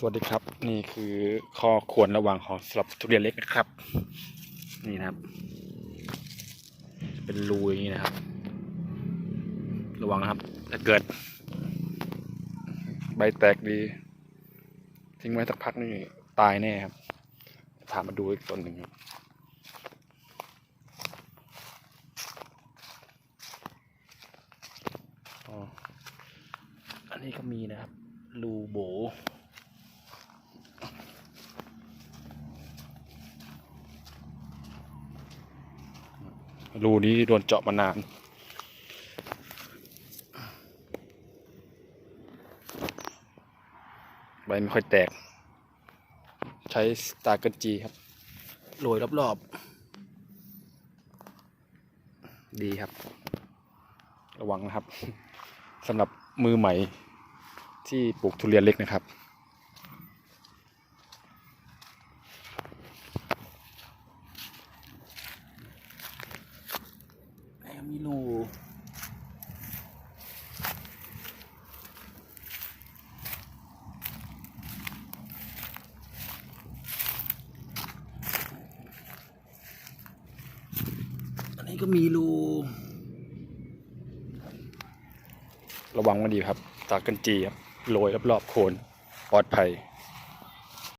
สวัสดีครับ นี่คือข้อควรระวังของสำหรับทุเรียนเล็กนะครับ นี่นะครับ เป็นรูอย่างนี้นะครับ ระวังนะครับ ถ้าเกิด ใบแตกดี ทิ้งไว้สักพักนี่ตายแน่ครับพามาดูอีกต้นหนึ่งครับอันนี้ก็มีนะครับรูโบ รูนี้โดนเจาะมานาน ใบไม่ค่อยแตก ใช้สตาร์เกิลจีครับโรยรอบๆ ดีครับ ระวังนะครับสำหรับมือใหม่ที่ปลูกทุเรียนเล็กนะครับ แอม มีรูอันนี้ก็มีรูระวังมันดีครับ ตากันจีครับโรยรอบๆโคนปลอดภัย